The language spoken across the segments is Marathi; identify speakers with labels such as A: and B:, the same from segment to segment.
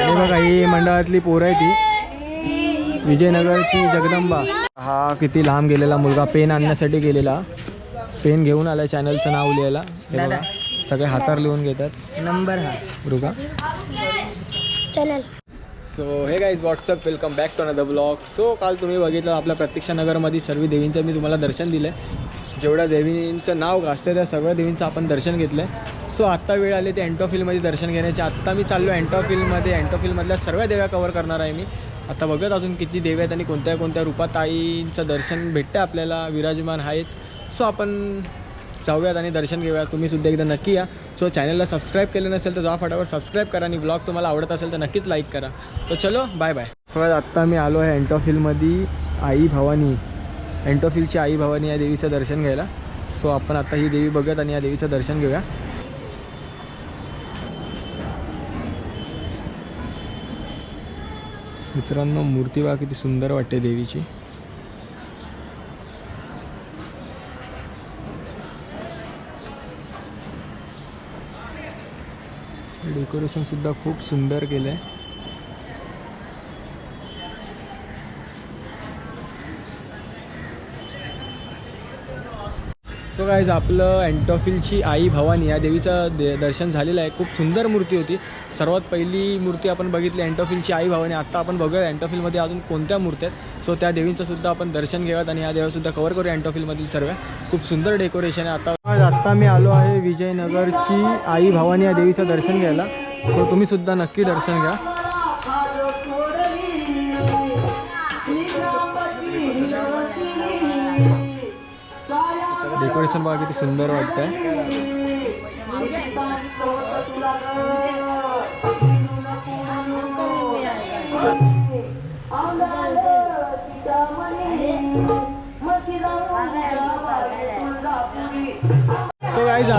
A: हे बघा ही मंडळातली पोरं आहे ती. विजयनगरची जगदंबा. हा किती लांब गेलेला मुलगा पेन आणण्यासाठी गेलेला. पेन घेऊन आलाय चॅनलचं नाव लिहायला. हे बघा सगळे हातावर लिहून घेतात.
B: नंबर हा.
A: रुगा
C: चॅनल.
A: सो हे guys WhatsApp welcome back to another blog so काल तुम्ही बघितलं आपल्या प्रत्यक्षनगरमध्ये सर्व देवींचं मी तुम्हाला दर्शन दिलं आहे जेवढ्या देवींचं नाव गाजतं त्या सगळ्या देवींचं आपण दर्शन घेतलं आहे सो आत्ता वेळ आली ते अँटोफिलमध्ये दर्शन घेण्याची. आत्ता मी चाललो अँटोफिलमध्ये अँटोफिलमधल्या सर्व देव्या कवर करणार आहे मी. आता बघत अजून किती देवी आहेत आणि कोणत्या कोणत्या रूपात आईंचं दर्शन भेटतं आपल्याला. विराजमान आहेत. सो आपण जाऊयात आणि दर्शन घेऊया तुम्ही सुद्धा एकदा नक्की या. सो चॅनलला सबस्क्राईब केलं नसेल तर जा फटाफट सबस्क्राईब करा आणि ब्लॉग तुम्हाला आवडत असेल तर नक्कीच लाईक करा. तर चलो बाय बाय सो आत्ता मी आलो आहे अँटोफिलमध्ये आई भवानी. अँटोफिलची आई भवानी या देवीचं दर्शन घ्यायला. सो आपण आता ही देवी बघत आणि या देवीचं दर्शन घेऊया. मित्रांनो मूर्ती बा किती सुंदर वाटते देवीची. डेकोरेशन सुद्धा खूप सुंदर केलं आहे सो गाईज आपलं अँटॉफिलची आई भवानी या देवीचं दे दर्शन झालेलं आहे. खूप सुंदर मूर्ती होती. सर्वात पहिली मूर्ती आपण बघितली अँटोफिलची आई भवानी. आत्ता आपण बघूया अँटोफिलमध्ये अजून कोणत्या मूर्त्या आहेत. सो त्या देवींचं सुद्धा आपण दर्शन घेऊयात आणि या देवासुद्धा कवर करूया अँटोफिलमधील सर्व. खूप सुंदर डेकोरेशन आहे. आता आत्ता मी आलो आहे विजयनगरची आई भावानी या देवीचं दर्शन घ्यायला. सो तुम्हीसुद्धा नक्की दर्शन घ्या. डेकोरेशन बघा किती सुंदर वाटतं आहे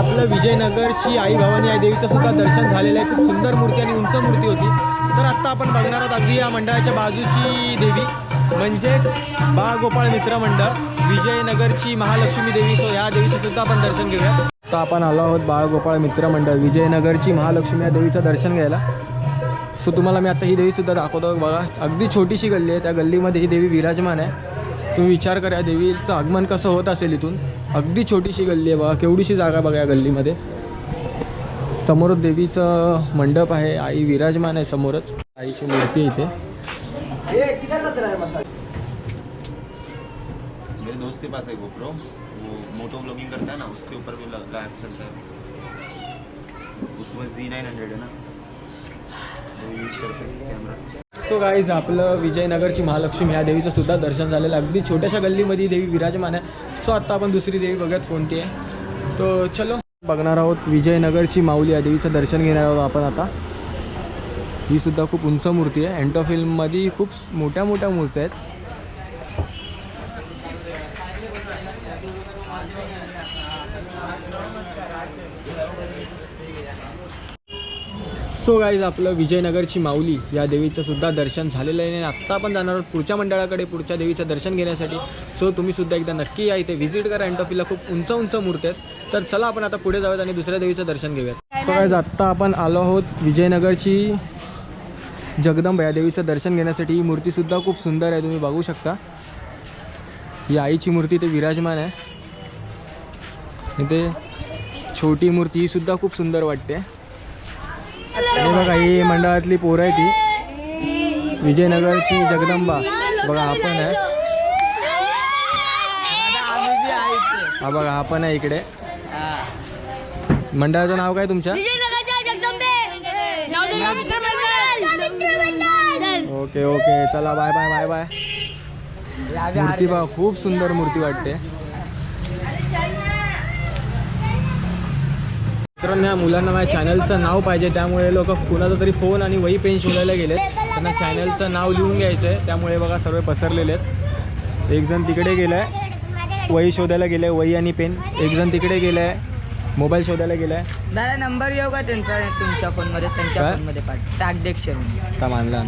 A: आपलं विजयनगरची आई भवानी आई देवीचं सुद्धा दर्शन झालेलं आहे. खूप सुंदर मूर्ती आणि उंच मूर्ती होती. तर आत्ता आपण बघणार आहोत अगदी या मंडळाच्या बाजूची देवी म्हणजेच बाळगोपाळ मित्र मंडळ. विजयनगरची महालक्ष्मी देवी सो या देवीचं सुद्धा आपण दर्शन घेऊया. तर आपण आलो आहोत बाळगोपाळ मित्र मंडळ विजयनगरची महालक्ष्मी या देवीचं दर्शन घ्यायला. सो तुम्हाला मी आता ही देवीसुद्धा दाखवतो. बघा अगदी छोटीशी गल्ली आहे. त्या गल्लीमध्ये ही देवी विराजमान आहे. तुम्ही विचार करा या देवीचं आगमन कसं होत असेल इथून. अगदी छोटीशी गल्ली आहे बघा केवढीशी जागा बघा या गल्लीमध्ये. समोर देवीचं मंडप आहे आई विराजमान आहे समोरच. आईची मूर्ती आहे इथे.
D: मेरे दोस्त के पास है गोप्रो वो मोटो ब्लॉगिंग करता है ना उसके ऊपर भी लाइव चलता है। उसमें जी नाइन हंड्रेड है ना। वो यूज करते हैं कैमरा
A: सो गाईज आपलं विजयनगरची महालक्ष्मी ह्या देवीचं सुद्धा दर्शन झालेलं. अगदी छोट्याशा गल्लीमध्ये देवी विराजमान आहे. सो आत्ता आपण दुसरी देवी बघत कोणती आहे. तो चलो. बघणार आहोत विजयनगरची माऊली या देवीचं दर्शन घेणार आहोत आपण आता. ही सुद्धा खूप उंच मूर्ती आहे. अँटोफिल्ममध्ये खूप मोठ्या मोठ्या मूर्त्या आहेत. सो गाईज आपलं विजयनगरची माऊली या देवीचं सुद्धा दर्शन झालेलं आहे. आणि आत्ता आपण जाणार आहोत पुढच्या मंडळाकडे पुढच्या देवीचं दर्शन घेण्यासाठी. सो तुम्ही सुद्धा एकदा नक्की या इथे. व्हिजिट करा. अँटॉपीला खूप उंच उंच मूर्ती आहेत. तर चला आपण आता पुढे जाऊयात आणि दुसऱ्या देवीचं दर्शन घेऊयात. सो गाईज आत्ता आपण आलो आहोत विजयनगरची जगदंब या देवीचं दर्शन घेण्यासाठी. ही मूर्तीसुद्धा खूप सुंदर आहे. तुम्ही बघू शकता. ही आईची मूर्ती ते विराजमान आहे. इथे छोटी मूर्ती. ही सुद्धा खूप सुंदर वाटते. हे बघा ही मंडळातली पोरं आहे ती. विजयनगरची जगदंबा. बघा हा पण आहे. हा बघा हा पण आहे इकडे. मंडळाचं नाव काय तुमच्या? Okay okay. चला बाय बाय बाय बाय. मूर्ती बघा खूप सुंदर मूर्ती वाटते. मित्रांनो या मुलांना माझ्या चॅनलचं नाव पाहिजे त्यामुळे लोक कुणाचा तरी फोन आणि वही पेन शोधायला गेलेत. त्यांना चॅनलचं नाव लिहून घ्यायचं आहे त्यामुळे बघा सर्व पसरलेले आहेत. एक जण तिकडे गेला आहे वही शोधायला गेलं आहे वही आणि पेन एक जण तिकडे गेलं आहे मोबाईल शोधायला गेला आहे
B: दादा नंबर येऊ का त्यांचा तुमच्या फोनमध्ये त्यांच्या
A: काय?
B: फोनमध्ये पाठ. टाकदेक्ष
A: काम आणलं.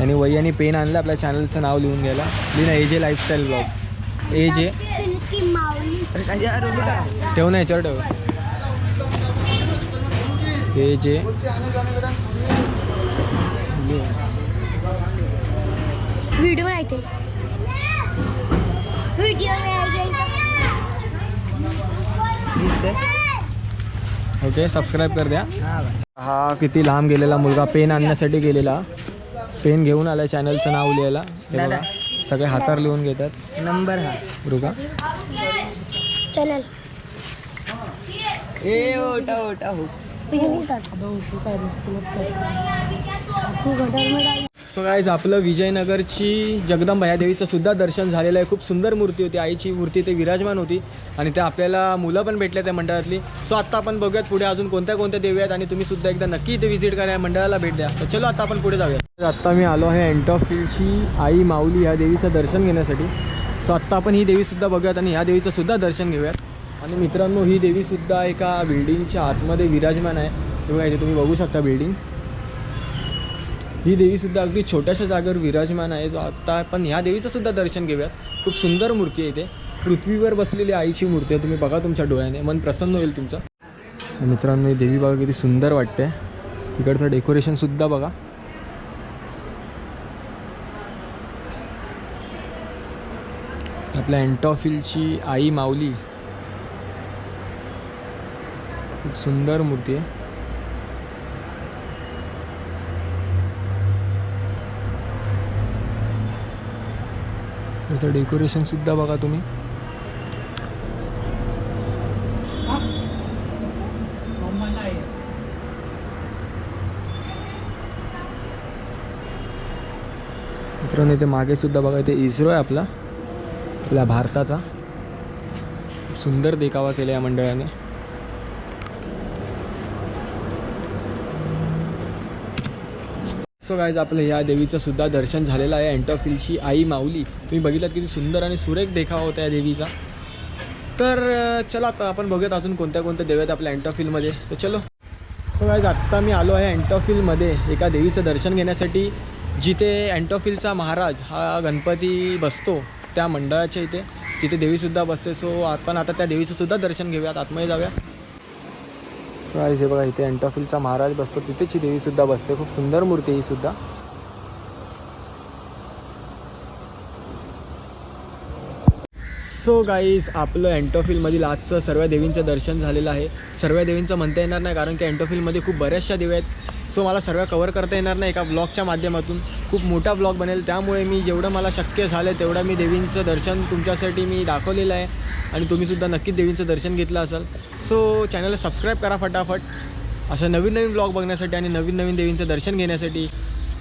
A: आणि वही आणि पेन आणलं आपल्या चॅनलचं नाव लिहून घ्यायला. लिहिणं ए जे लाईफस्टाईल ब्लॉग ए जे
B: का?
A: ठेव ना याच्यावर ठेव. हे जे
C: व्हिडिओ
B: ऐकते
A: ओके सबस्क्राईब कर द्या.
B: हा
A: किती लांब गेलेला मुलगा पेन आणण्यासाठी गेलेला. पेन घेऊन आला चॅनलचं नाव लिहायला. हे बघा सगळे हातावर लिहून घेतात.
B: नंबर हा.
A: रुका.
C: चॅनल.
B: ए ओटा ओटा हो
A: सो गाईज आपलं विजयनगरची जगदंबा या देवीचं सुद्धा दर्शन झालेलं आहे. खूप सुंदर मूर्ती होती. आईची मूर्ती ते विराजमान होती आणि त्या आपल्याला मुलं पण भेटल्या त्या मंडळातली. सो आत्ता आपण बघूयात पुढे अजून कोणत्या कोणत्या देवी आहेत आणि तुम्ही सुद्धा एकदा नक्की इथे व्हिजिट करा या मंडळाला भेट द्या. तर चलो आता आपण पुढे जाऊया आत्ता मी आलो आहे एंटॉफिलची आई माऊली ह्या देवीचं दर्शन घेण्यासाठी. सो आत्ता आपण ही देवीसुद्धा बघूयात आणि ह्या देवीचं सुद्धा दर्शन घेऊयात. आणि मित्रांनो ही देवीसुद्धा एका बिल्डिंगच्या आतमध्ये विराजमान आहे. हे इथे तुम्ही बघू शकता बिल्डिंग ही देवीसुद्धा अगदी छोट्याशा जागेवर विराजमान आहे. जो आत्ता पण ह्या देवीचं सुद्धा दर्शन घेऊयात. खूप सुंदर मूर्ती आहे इथे. पृथ्वीवर बसलेली आईची मूर्ती आहे. तुम्ही बघा तुमच्या डोळ्याने. मन प्रसन्न होईल तुमचं. मित्रांनो ही देवी बघा किती सुंदर वाटते इकडचं डेकोरेशनसुद्धा बघा. आपल्या अँटॉफिलची आई माऊली. खूप सुंदर मूर्ती आहे. त्याचं डेकोरेशनसुद्धा बघा तुम्ही. मित्रांनो इथे मागे सुद्धा बघा इथे इस्रो आहे आपला. आपल्या भारताचा. सुंदर देखावा केला या मंडळाने. सो गायज आपलं ह्या देवीचं सुद्धा दर्शन झालेलं आहे. अँटॉफिलची आई माऊली. तुम्ही बघितलात किती सुंदर आणि सुरेख देखावा होता या देवीचा. तर चला आता आपण बघूयात अजून कोणत्या कोणत्या देवी आहेत आपल्या अँटॉफिलमध्ये तर चलो. सो गायज आत्ता मी आलो आहे अँटॉफिलमध्ये एका देवीचं दर्शन घेण्यासाठी. जिथे अँटॉफिलचा महाराज हा गणपती बसतो त्या मंडळाच्या इथे. तिथे देवीसुद्धा बसते. सो आपण आता त्या देवीचं सुद्धा दर्शन घेऊयात. आतमध्ये जाऊया गाईज हे बघा इथे अँटॉफिलचा महाराज बसतो. तिथेची देवीसुद्धा बसते. खूप सुंदर मूर्ती ही सुद्धा. सो गाईज आपलं अँटोफिलमधील आजचं सर्व देवींचं दर्शन झालेलं आहे. सर्व देवींचं म्हणता येणार नाही कारण की अँटोफिलमध्ये खूप बऱ्याचशा देवी आहेत. सो मला सर्व कवर करता येणार नाही एका ब्लॉगच्या माध्यमातून. खूप मोठा ब्लॉग बनेल. त्यामुळे मी जेवढं मला शक्य झालं तेवढं मी देवींचं दर्शन तुमच्यासाठी मी दाखवलेलं आहे. आणि तुम्हीसुद्धा नक्कीच देवींचं दर्शन घेतलं असाल. सो चॅनलला सबस्क्राईब करा फटाफट. असं नवीन नवीन ब्लॉग बघण्यासाठी आणि नवीन नवीन देवींचं दर्शन घेण्यासाठी.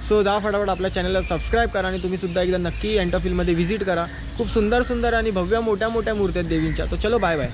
A: सो जा फटाफट आपल्या चॅनलला सबस्क्राईब करा आणि तुम्हीसुद्धा एकदा नक्की एंटरफिलमध्ये व्हिजिट करा. खूप सुंदर सुंदर आणि भव्य मोठ्या मोठ्या मूर्त्या देवींच्या. तो चलो बाय बाय